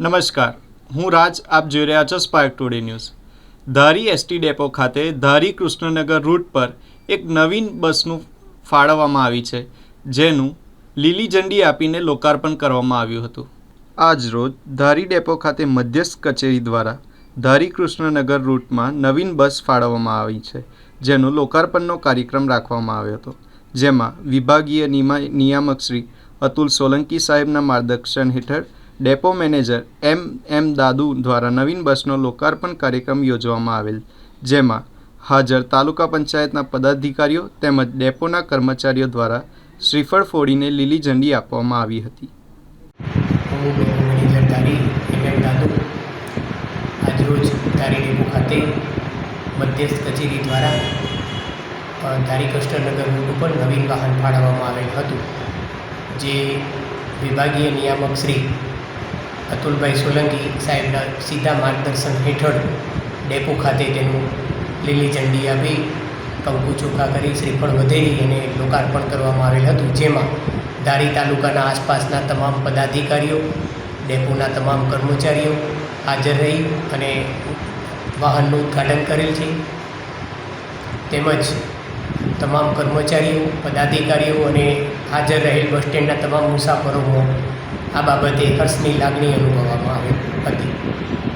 નમસ્કાર. હું રાજ, આપ જોઈ રહ્યા છો spark today news Dhari ST depot ખાતે ધારી કૃષ્ણનગર રૂટ પર એક નવીન બસનું ફાળવવામાં આવી છે, જેનું લીલી ઝંડી આપીને લોકાર્પણ કરવામાં આવ્યું હતું. આજ રોજ ધારી ડેપો ખાતે મધ્યસ્થ કચેરી દ્વારા ધારી કૃષ્ણનગર રૂટમાં નવીન બસ ફાળવવામાં આવી છે, જેનો લોકાર્પણનો કાર્યક્રમ રાખવામાં આવ્યો હતો. જેમાં વિભાગીય નિયામક શ્રી અતુલ સોલંકી સાહેબના માર્ગદર્શન હેઠળ ડેપો મેનેજર એમ એમ દાદુ દ્વારા નવીન બસનો લોકાર્પણ કાર્યક્રમ યોજવામાં આવેલ, જેમાં હાજર તાલુકા પંચાયતના પદાધિકારીઓ તેમજ ડેપોના કર્મચારીઓ દ્વારા શ્રીફળ ફોડીને લીલી ઝંડી આપવામાં આવી હતી. આજરોજ ખાતે મધ્યસ્થ કચેરી દ્વારા ધારી કૃષ્ણનગર રોડ ઉપર નવીન વાહન ફાળવવામાં આવેલ હતું, જે વિભાગીય નિયામક શ્રી અતુલભાઈ સોલંકી સાહેબના સીધા માર્ગદર્શન હેઠળ ડેપો ખાતે તેનું લીલી ઝંડી આપી કંકુ ચોખા કરી, શ્રીફળ વધેરી અને લોકાર્પણ કરવામાં આવેલ હતું, જેમાં ધારી તાલુકાના આસપાસના તમામ પદાધિકારીઓ, ડેપોના તમામ કર્મચારીઓ હાજર રહી અને વાહનનું ઉદ્ઘાટન કરેલ છે. તેમજ તમામ કર્મચારીઓ, પદાધિકારીઓ અને હાજર રહેલ બસ સ્ટેન્ડના તમામ મુસાફરોમાં આ બાબતે હર્ષની લાગણી અનુભવવામાં આવી હતી.